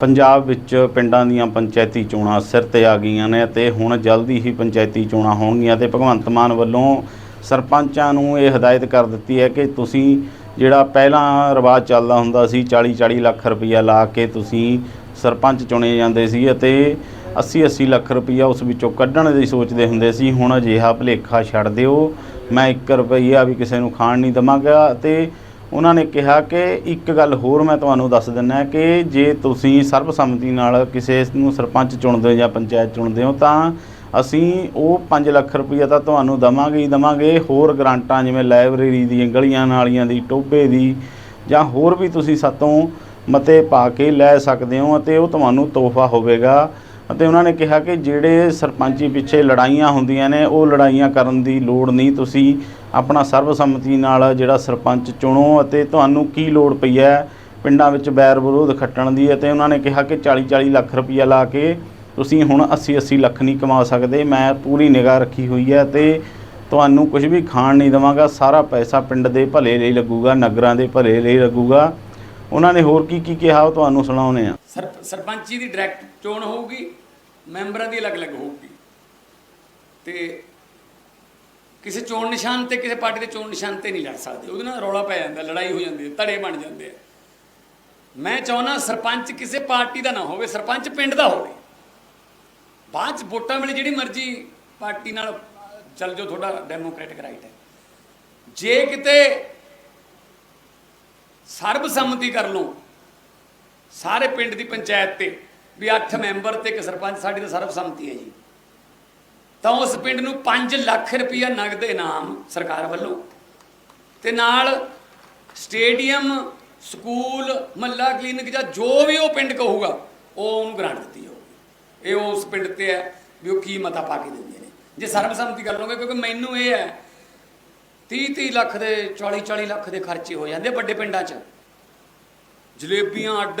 ਪੰਜਾਬ ਵਿੱਚ ਪਿੰਡਾਂ ਦੀਆਂ ਪੰਚਾਇਤੀ ਚੋਣਾਂ ਸਿਰ ਤੇ ਆ ਗਈਆਂ ਨੇ ਤੇ ਹੁਣ ਜਲਦੀ ਹੀ ਪੰਚਾਇਤੀ ਚੋਣਾਂ ਹੋਣਗੀਆਂ ਤੇ ਭਗਵੰਤ ਮਾਨ ਵੱਲੋਂ ਸਰਪੰਚਾਂ ਨੂੰ ਇਹ ਹਦਾਇਤ ਕਰ ਦਿੱਤੀ ਹੈ ਕਿ ਤੁਸੀਂ ਜਿਹੜਾ ਪਹਿਲਾਂ ਰਿਵਾਜ ਚੱਲਦਾ ਹੁੰਦਾ ਸੀ 40 40 ਲੱਖ ਰੁਪਈਆ ਲਾ ਕੇ ਤੁਸੀਂ ਸਰਪੰਚ ਚੁਣੇ ਜਾਂਦੇ ਸੀ ਅਤੇ 80 80 ਲੱਖ ਰੁਪਈਆ ਉਸ ਵਿੱਚੋਂ ਕੱਢਣ ਦੀ ਸੋਚਦੇ ਹੁੰਦੇ ਸੀ, ਹੁਣ ਅਜਿਹਾ ਭੁਲੇਖਾ ਛੱਡ ਦਿਓ, ਮੈਂ 1 ਰੁਪਈਆ ਵੀ ਕਿਸੇ ਨੂੰ ਖਾਣ ਨਹੀਂ ਦਵਾਂਗਾ ਤੇ ਉਹਨਾਂ ਨੇ ਕਿਹਾ ਕਿ ਇੱਕ ਗੱਲ ਹੋਰ ਮੈਂ ਤੁਹਾਨੂੰ ਦੱਸ ਦਿੰਦਾ ਕਿ ਜੇ ਤੁਸੀਂ ਸਰਬਸੰਮਤੀ ਨਾਲ ਕਿਸੇ ਨੂੰ ਸਰਪੰਚ ਚੁਣਦੇ ਹੋ ਜਾਂ ਪੰਚਾਇਤ ਚੁਣਦੇ ਹੋ ਤਾਂ ਅਸੀਂ ਉਹ 5 ਲੱਖ ਰੁਪਈਆ ਤਾਂ ਤੁਹਾਨੂੰ ਦਵਾਂਗੇ ਹੀ ਦਵਾਂਗੇ, ਹੋਰ ਗ੍ਰਾਂਟਾਂ ਜਿਵੇਂ ਲਾਇਬ੍ਰੇਰੀ ਦੀ ਗਲੀਆਂ ਨਾਲੀਆਂ ਦੀ, ਟੋਭੇ ਦੀ ਜਾਂ ਹੋਰ ਵੀ ਤੁਸੀਂ ਸਾਤੋਂ ਮਤੇ ਪਾ ਕੇ ਲੈ ਸਕਦੇ ਹੋ ਅਤੇ ਉਹ ਤੁਹਾਨੂੰ ਤੋਹਫਾ ਹੋਵੇਗਾ। ਅਤੇ ਉਹਨਾਂ ਨੇ ਕਿਹਾ ਕਿ ਜਿਹੜੇ ਸਰਪੰਚੀ ਪਿੱਛੇ ਲੜਾਈਆਂ ਹੁੰਦੀਆਂ ਨੇ, ਉਹ ਲੜਾਈਆਂ ਕਰਨ ਦੀ ਲੋੜ ਨਹੀਂ। ਤੁਸੀਂ ਆਪਣਾ ਸਰਬਸੰਮਤੀ ਨਾਲ ਜਿਹੜਾ ਸਰਪੰਚ ਚੁਣੋ ਅਤੇ ਤੁਹਾਨੂੰ ਕੀ ਲੋੜ ਪਈ ਹੈ ਪਿੰਡਾਂ ਵਿੱਚ ਬੈਰ ਵਿਰੋਧ ਖੱਟਣ ਦੀ ਅਤੇ ਉਹਨਾਂ ਨੇ ਕਿਹਾ ਕਿ 40 40 ਲੱਖ ਰੁਪਈਆ ਲਾ ਕੇ ਤੁਸੀਂ ਹੁਣ 80 80 ਲੱਖ ਨਹੀਂ ਕਮਾ ਸਕਦੇ, ਮੈਂ ਪੂਰੀ ਨਿਗਾਹ ਰੱਖੀ ਹੋਈ ਹੈ ਤੇ ਤੁਹਾਨੂੰ ਕੁਝ ਵੀ ਖਾਣ ਨਹੀਂ ਦੇਵਾਂਗਾ, ਸਾਰਾ ਪੈਸਾ ਪਿੰਡ ਦੇ ਭਲੇ ਲਈ ਲੱਗੂਗਾ, ਨਗਰਾਂ ਦੇ ਭਲੇ ਲਈ ਲੱਗੂਗਾ। ਉਹਨਾਂ ਨੇ ਹੋਰ ਕੀ ਕੀ ਕਿਹਾ ਉਹ ਤੁਹਾਨੂੰ ਸੁਣਾਉਣੇ ਆ ਸਰ, ਸਰਪੰਚੀ ਦੀ ਡਾਇਰੈਕਟ ਚੋਣ ਹੋਊਗੀ, ਮੈਂਬਰਾਂ ਦੀ ਅਲੱਗ-ਅਲੱਗ ਹੋਊਗੀ। ਤੇ ਕਿਸੇ ਚੋਣ ਨਿਸ਼ਾਨ ਤੇ, ਕਿਸੇ ਪਾਰਟੀ ਦੇ ਚੋਣ ਨਿਸ਼ਾਨ ਤੇ ਨਹੀਂ ਲੜ ਸਕਦੇ। ਉਹਦੇ ਨਾਲ ਰੌਲਾ ਪੈ ਜਾਂਦਾ, ਲੜਾਈ ਹੋ ਜਾਂਦੀ ਹੈ, ਧੜੇ ਬਣ ਜਾਂਦੇ ਆ। ਮੈਂ ਚਾਹੁੰਦਾ ਸਰਪੰਚ ਕਿਸੇ ਪਾਰਟੀ ਦਾ ਨਾ ਹੋਵੇ, ਸਰਪੰਚ ਪਿੰਡ ਦਾ ਹੋਵੇ। ਬਾਅਦ ਚ ਵੋਟਾਂ ਵੇਲੇ ਜਿਹੜੀ ਮਰਜ਼ੀ ਪਾਰਟੀ ਨਾਲ ਚੱਲ ਜਾਓ, ਤੁਹਾਡਾ ਡੈਮੋਕ੍ਰੈਟਿਕ ਰਾਈਟ ਹੈ। ਜੇ ਕਿਤੇ ਸਰਬਸੰਮਤੀ ਕਰ ਲਓ, ਸਾਰੇ ਪਿੰਡ ਦੀ ਪੰਚਾਇਤ ਤੇ, ਵੀ 8 ਮੈਂਬਰ ਤੇ ਇੱਕ ਸਰਪੰਚ, ਸਾਡੀ ਤਾਂ ਸਰਬਸੰਮਤੀ ਹੈ ਜੀ। ਤਾਂ ਉਸ ਪਿੰਡ ਨੂੰ 5 ਲੱਖ ਰੁਪਇਆ ਨਗਦ ਇਨਾਮ ਸਰਕਾਰ ਵੱਲੋਂ ਤੇ ਨਾਲ ਸਟੇਡੀਅਮ, ਸਕੂਲ, ਮੱਲਾ ਕਲੀਨਿਕ ਜਾਂ ਜੋ ਵੀ ਉਹ ਪਿੰਡ ਕਹੂਗਾ, ਉਹ ਉਹਨੂੰ ਗ੍ਰਾਂਟ ਦਿੱਤੀ ਜਾਊਗੀ। ਇਹ ਉਸ ਪਿੰਡ ਤੇ ਹੈ ਵੀ ਉਹ ਕੀ ਮਤਾ ਪਾ ਕੇ ਦਿੰਦੇ ਨੇ। ਜੇ ਸਰਬਸੰਮਤੀ ਕਰ ਲਓਗੇ ਕਿਉਂਕਿ ਮੈਨੂੰ ਇਹ ਹੈ 30 30 ਲੱਖ ਦੇ 40 40 ਲੱਖ ਦੇ ਖਰਚੇ ਹੋ ਜਾਂਦੇ ਵੱਡੇ ਪਿੰਡਾਂ 'ਚ। ਜਲੇਬੀਆਂ ਅੱਡ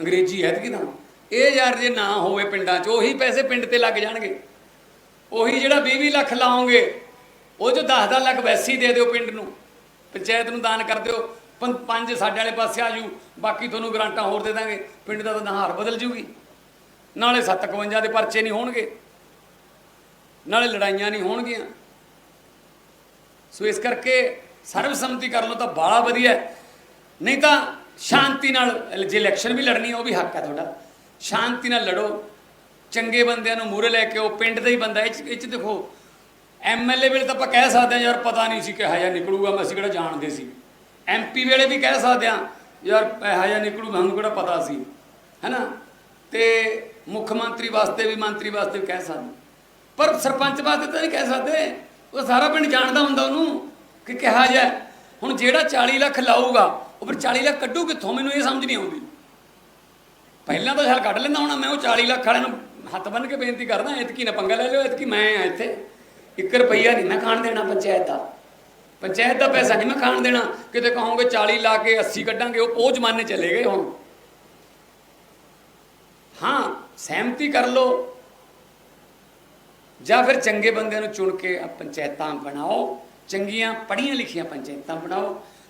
ਅੰਗਰੇਜ਼ੀ ਐਤਕੀ ਨਾ? ਇਹ ਯਾਰ ਜੇ ਨਾ ਹੋਵੇ ਪਿੰਡਾਂ 'ਚ, ਉਹੀ ਪੈਸੇ ਪਿੰਡ ਤੇ ਲੱਗ ਜਾਣਗੇ। ਉਹੀ ਜਿਹੜਾ 20 ਲੱਖ ਲਾਓਗੇ, ਉਹ ਜੋ 10-10 ਲੱਖ ਵੈਸੀ ਦੇ ਦਿਓ ਪਿੰਡ ਨੂੰ। ਪੰਚਾਇਤ ਨੂੰ ਦਾਨ ਕਰ ਦਿਓ, ਪੰ- ਪੰਜ ਸਾਡੇ ਵਾਲੇ ਪਾਸੇ ਆ ਜੂ ਬਾਕੀ ਤੁਹਾਨੂੰ ਗਰਾਂਟਾਂ ਹੋਰ ਦੇ ਦਾਂਗੇ। ਪਿੰਡ ਦਾ ਤਾਂ ਨਹਾਰ ਬਦਲ ਜੂਗੀ। ਨਾਲੇ 751 ਦੇ ਪਰਚੇ ਨਹੀਂ ਹੋਣਗੇ। ਨਾਲੇ ਲੜਾਈਆਂ ਨਹੀਂ ਹੋਣਗੀਆਂ। ਸੋ ਇਸ ਕਰਕੇ ਸਰਬਸੰਮਤੀ ਕਰ ਲਓ ਤਾਂ ਬਾਲਾ ਵਧੀਆ। ਨਹੀਂ ਤਾਂ ਸ਼ਾਂਤੀ ਨਾਲ, ਜੇ ਇਲੈਕਸ਼ਨ ਵੀ ਲੜਨੀ ਹੈ ਉਹ ਵੀ ਹੱਕ ਹੈ ਤੁਹਾਡਾ। ਸ਼ਾਂਤੀ ਨਾਲ ਲੜੋ। ਚੰਗੇ ਬੰਦਿਆਂ ਨੂੰ ਮੂਹਰੇ ਲੈ ਕੇ ਉਹ ਪਿੰਡ ਦਾ ਹੀ ਬੰਦਾ, ਇਹ 'ਚ ਇਹ 'ਚ ਦੇਖੋ ਐਮਐਲਏ ਵੇਲੇ ਤਾਂ ਆਪਾਂ ਕਹਿ ਸਕਦੇ ਹਾਂ, ਯਾਰ ਪਤਾ ਨਹੀਂ ਸੀ ਕਿਹਾ ਜਾਂ ਨਿਕਲੂਗਾ, ਮੈਂ ਅਸੀਂ ਕਿਹੜਾ ਜਾਣਦੇ ਸੀ। ਐਮਪੀ ਵੇਲੇ ਵੀ ਕਹਿ ਸਕਦੇ ਹਾਂ, ਯਾਰ ਇਹੋ ਜਿਹਾ ਨਿਕਲੂ, ਸਾਨੂੰ ਕਿਹੜਾ ਪਤਾ ਸੀ। ਹੈਨਾ? ਤੇ ਮੁੱਖ ਮੰਤਰੀ ਵਾਸਤੇ ਵੀ, ਮੰਤਰੀ ਵਾਸਤੇ ਵੀ ਕਹਿ ਸਕਦੇ। ਪਰ ਸਰਪੰਚ ਵਾਸਤੇ ਤਾਂ ਨਹੀਂ ਕਹਿ ਸਕਦੇ। ਉਹ ਸਾਰਾ ਪਿੰਡ ਜਾਣਦਾ ਹੁੰਦਾ ਉਹਨੂੰ ਕਿ ਕਿਹਾ ਜਾ ਹੁਣ ਜਿਹੜਾ 40 ਲੱਖ ਲਾਊਗਾ ਉਹ ਫਿਰ 40 ਲੱਖ ਕੱਢੂ ਕਿੱਥੋਂ? ਮੈਨੂੰ ਇਹ ਸਮਝ ਨਹੀਂ ਆਉਂਦੀ। ਪਹਿਲਾਂ ਤਾਂ ਸ਼ਾਲ ਕੱਢ ਲੈਂਦਾ ਹੁਣ, ਮੈਂ ਉਹ 40 ਲੱਖ ਵਾਲਿਆਂ ਨੂੰ ਹੱਥ ਬੰਨ ਕੇ ਬੇਨਤੀ ਕਰਦਾ ਐਤਕੀ ਨਾ ਪੰਗਾ ਲੈ ਲਿਓ ਐਤਕੀ ਮੈਂ ਆ ਇੱਥੇ। 1 ਰੁਪਈਆ ਨਹੀਂ ਮੈਂ ਖਾਣ ਦੇਣਾ ਪੰਚਾਇਤ ਦਾ। ਪੰਚਾਇਤ ਦਾ ਪੈਸਾ ਨਹੀਂ ਮੈਂ ਖਾਣ ਦੇਣਾ। ਕਿਤੇ ਕਹੋਗੇ 40 ਲਾ ਕੇ 80 ਕੱਢਾਂਗੇ, ਉਹ ਉਹ ਜ਼ਮਾਨੇ ਚਲੇ ਗਏ ਹੁਣ। ਹਾਂ, ਸਹਿਮਤੀ ਕਰ ਲਓ। ਜਾਂ ਫਿਰ ਚੰਗੇ ਬੰਦਿਆਂ ਨੂੰ ਚੁਣ ਕੇ ਪੰਚਾਇਤਾਂ ਬਣਾਓ। ਚੰਗੀਆਂ ਪੜ੍ਹੀਆਂ ਲਿਖੀਆਂ ਪੰਚਾਇਤਾਂ ਬਣਾਓ।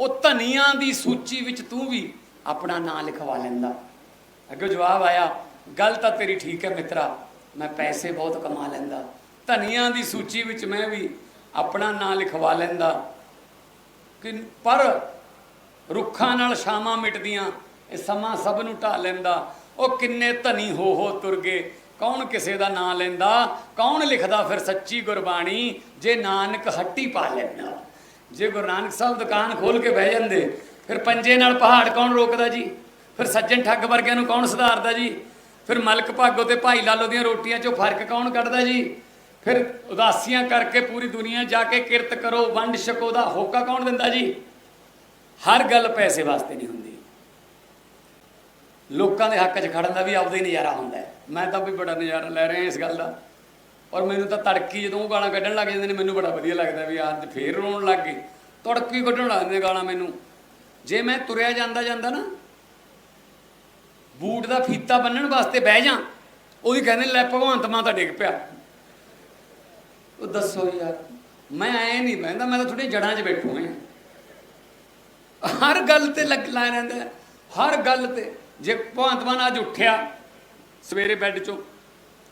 ਉਹ ਧਨੀਆਂ ਦੀ ਸੂਚੀ ਵਿੱਚ ਤੂੰ ਵੀ ਆਪਣਾ ਨਾਂ ਲਿਖਵਾ ਲੈਂਦਾ। ਅੱਗੇ ਜਵਾਬ ਆਇਆ, ਗੱਲ ਤਾਂ ਤੇਰੀ ਠੀਕ ਹੈ ਮਿੱਤਰਾ, ਮੈਂ ਪੈਸੇ ਬਹੁਤ ਕਮਾ ਲੈਂਦਾ। ਧਨੀਆਂ ਦੀ ਸੂਚੀ ਵਿੱਚ ਮੈਂ ਵੀ ਆਪਣਾ ਨਾਂ ਲਿਖਵਾ ਲੈਂਦਾ। ਕਿ ਪਰ ਰੁੱਖਾਂ ਨਾਲ ਸ਼ਾਮਾਂ ਮਿਟਦੀਆਂ, ਇਹ ਸਮਾਂ ਸਭ ਨੂੰ ਢਾ ਲੈਂਦਾ। ਉਹ ਕਿੰਨੇ ਧਨੀ ਹੋ ਹੋ ਤੁਰ ਗਏ, ਕੌਣ ਕਿਸੇ ਦਾ ਨਾਂ ਲੈਂਦਾ? ਕੌਣ ਲਿਖਦਾ ਫਿਰ ਸੱਚੀ ਗੁਰਬਾਣੀ? ਜੇ ਨਾਨਕ ਹੱਟੀ ਪਾ ਲੈਂਦਾ। ਜੇ ਗੁਰੂ ਨਾਨਕ ਸਾਹਿਬ ਦੁਕਾਨ ਖੋਲ ਕੇ ਬਹਿ ਜਾਂਦੇ, ਫਿਰ ਪੰਜੇ ਨਾਲ ਪਹਾੜ ਕੌਣ ਰੋਕਦਾ ਜੀ? ਫਿਰ ਸੱਜਣ ਠੱਗ ਵਰਗਿਆਂ ਨੂੰ ਕੌਣ ਸੁਧਾਰਦਾ ਜੀ? ਫਿਰ ਮਲਕ ਭਾਗੋ ਤੇ ਭਾਈ ਲਾਲੋ ਦੀਆਂ ਰੋਟੀਆਂ 'ਚੋਂ ਫ਼ਰਕ ਕੌਣ ਕੱਢਦਾ ਜੀ? ਫਿਰ ਉਦਾਸੀਆਂ ਕਰਕੇ ਪੂਰੀ ਦੁਨੀਆ ਜਾ ਕੇ ਕਿਰਤ ਕਰੋ, ਵੰਡ ਛਕੋ ਦਾ ਹੋਕਾ ਕੌਣ ਦਿੰਦਾ ਜੀ? ਹਰ ਗੱਲ ਪੈਸੇ ਵਾਸਤੇ ਨਹੀਂ ਹੁੰਦੀ। ਲੋਕਾਂ ਦੇ ਹੱਕ 'ਚ ਖੜਨ ਦਾ ਵੀ ਆਪਦਾ ਹੀ ਨਜ਼ਾਰਾ ਹੁੰਦਾ ਹੈ। ਮੈਂ ਤਾਂ ਵੀ ਬੜਾ ਨਜ਼ਾਰਾ ਲੈ ਰਿਹਾ ਇਸ ਗੱਲ ਦਾ। ਔਰ ਮੈਨੂੰ ਤਾਂ ਤੜਕੀ ਜਦੋਂ ਉਹ ਗਾਲਾਂ ਕੱਢਣ ਲੱਗ ਜਾਂਦੇ ਨੇ, ਮੈਨੂੰ ਬੜਾ ਵਧੀਆ ਲੱਗਦਾ ਵੀ ਅੱਜ ਫੇਰ ਰੋਣ ਲੱਗ ਗਏ। ਤੜਕੀ ਕੱਢਣ ਲੱਗ ਜਾਂਦੇ ਗਾਲਾਂ ਮੈਨੂੰ। ਜੇ ਮੈਂ ਤੁਰਿਆ ਜਾਂਦਾ ਜਾਂਦਾ ਨਾ, ਬੂਟ ਦਾ ਫੀਤਾ ਬੰਨਣ ਵਾਸਤੇ ਬਹਿ ਜਾ ਉਹਦੀ ਕਹਿੰਦੇ ਲੈ ਭਗਵੰਤ ਮਾਂ ਤਾਂ ਡਿੱਗ ਪਿਆ। ਉਹ ਦੱਸੋ ਯਾਰ, ਮੈਂ ਐ ਨਹੀਂ ਬਹਿੰਦਾ, ਮੈਂ ਤਾਂ ਥੋੜੀ ਜੜਾਂ 'ਚ ਬੈਠੂ ਹਾਂ ਹਰ ਗੱਲ ਤੇ ਲੱਗ ਲਾ ਰਹਿੰਦਾ ਹੈ। ਹਰ ਗੱਲ ਤੇ। ਜੇ ਭਗਵੰਤ ਮਾਨ ਅੱਜ ਉੱਠਿਆ ਸਵੇਰੇ ਬੈੱਡ 'ਚੋਂ